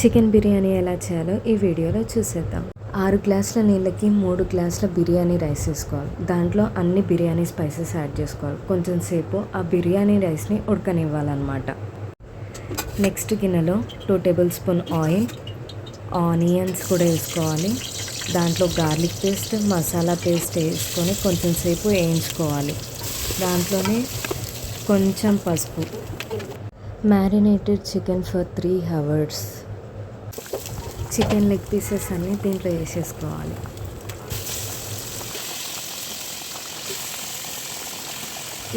Chicken biryani ఎలా చేయాలో ఈ వీడియోలో చూసేద్దాం. ఆరు గ్లాసుల నీళ్ళకి మూడు గ్లాసుల బిర్యానీ రైస్ వేసుకోవాలి. దాంట్లో అన్ని బిర్యానీ స్పైసెస్ యాడ్ చేసుకోవాలి. కొంచెం సేపు ఆ బిర్యానీ రైస్ని ఉడకనివ్వాలన్నమాట. నెక్స్ట్ గిన్నెలో two table spoon oil onions కూడా వేసుకోవాలి. దాంట్లో గార్లిక్ పేస్ట్ మసాలా పేస్ట్ వేసుకొని కొంచెం సేపు వేయించుకోవాలి. దాంట్లోనే కొంచెం పసుపు. Marinated chicken for three hours. Chicken leg pieces అన్నీ దీంట్లో వేసేసుకోవాలి.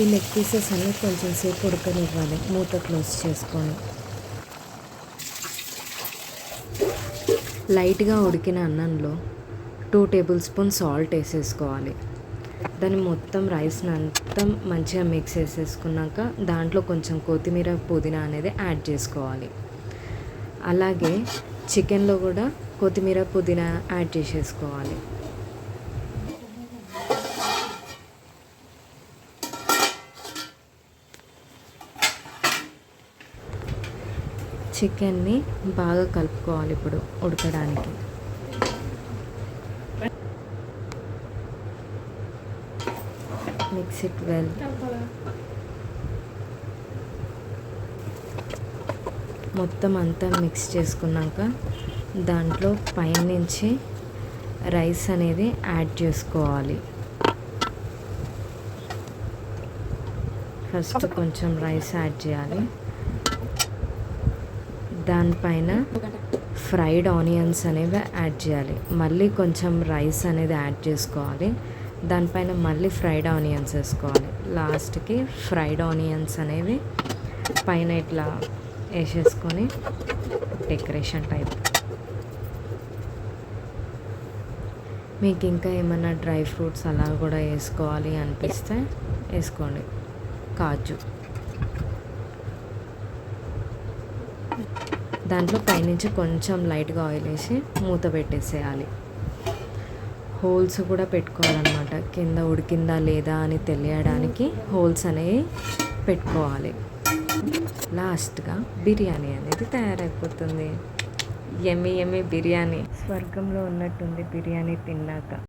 ఈ లెగ్ పీసెస్ అన్నీ కొంచెం సేపు ఉడకనివ్వాలి. మూత క్లోజ్ చేసుకొని. లైట్గా ఉడికిన అన్నంలో టూ టేబుల్ స్పూన్ సాల్ట్ వేసేసుకోవాలి. దాన్ని మొత్తం రైస్ని అంతా మంచిగా మిక్స్ చేసేసుకున్నాక దాంట్లో కొంచెం కొత్తిమీర పుదీనా అనేది యాడ్ చేసుకోవాలి. అలాగే చికెన్లో కూడా కొత్తిమీర పుదీనా యాడ్ చేసేసుకోవాలి. చికెన్ని బాగా కలుపుకోవాలి ఇప్పుడు ఉడకడానికి. Mix it well. మొత్తం అంతా మిక్స్ చేసుకున్నాక దాంట్లో పైనుంచి రైస్ అనేది యాడ్ చేసుకోవాలి. ఫస్ట్ కొంచెం రైస్ యాడ్ చేయాలి. దానిపైన ఫ్రైడ్ ఆనియన్స్ అనేవి యాడ్ చేయాలి. మళ్ళీ కొంచెం రైస్ అనేది యాడ్ చేసుకోవాలి. దానిపైన మళ్ళీ ఫ్రైడ్ ఆనియన్స్ వేసుకోవాలి. లాస్ట్కి ఫ్రైడ్ ఆనియన్స్ అనేవి పైన ఇట్లా వేసేసుకొని డెకరేషన్ టైప్. మీకు ఇంకా ఏమైనా డ్రై ఫ్రూట్స్ అలా కూడా వేసుకోవాలి అనిపిస్తే వేసుకోండి. కాజు. దాంట్లో పైనుంచి కొంచెం లైట్గా ఆయిల్ వేసి మూత పెట్టేసేయాలి. హోల్స్ కూడా పెట్టుకోవాలన్నమాట. కింద ఉడికిందా లేదా అని తెలియడానికి హోల్స్ అనేవి పెట్టుకోవాలి. లాస్ట్గా బిర్యానీ అనేది తయారైపోతుంది. ఎమ్మి ఎమ్మి బిర్యానీ. స్వర్గంలో ఉన్నట్టుంది బిర్యానీ తిన్నాక.